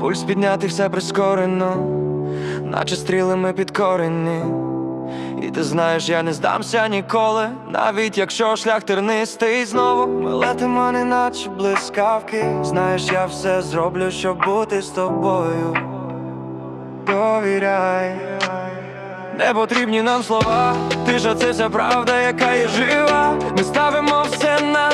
Пульс підняти все прискорено, наче стріли ми підкорені. І ти знаєш, я не здамся ніколи, навіть якщо шлях тернистий знову ми летимо, не наче блискавки. Знаєш, я все зроблю, щоб бути з тобою. Довіряй, не потрібні нам слова. Ти ж це вся правда, яка є жива. Ми ставимо все на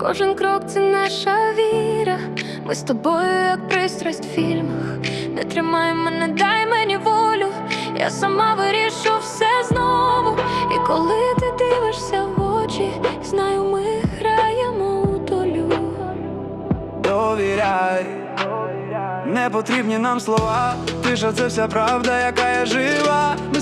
Кожен крок це наша віра. Ми з тобою, як пристрасть в фільмах. Не тримай мене, дай мені волю. Я сама вирішу все знову. І коли ти дивишся в очі, знаю, ми граємо у долю. Довіряй, не потрібні нам слова. Ти ж це вся правда, яка є жива. Ми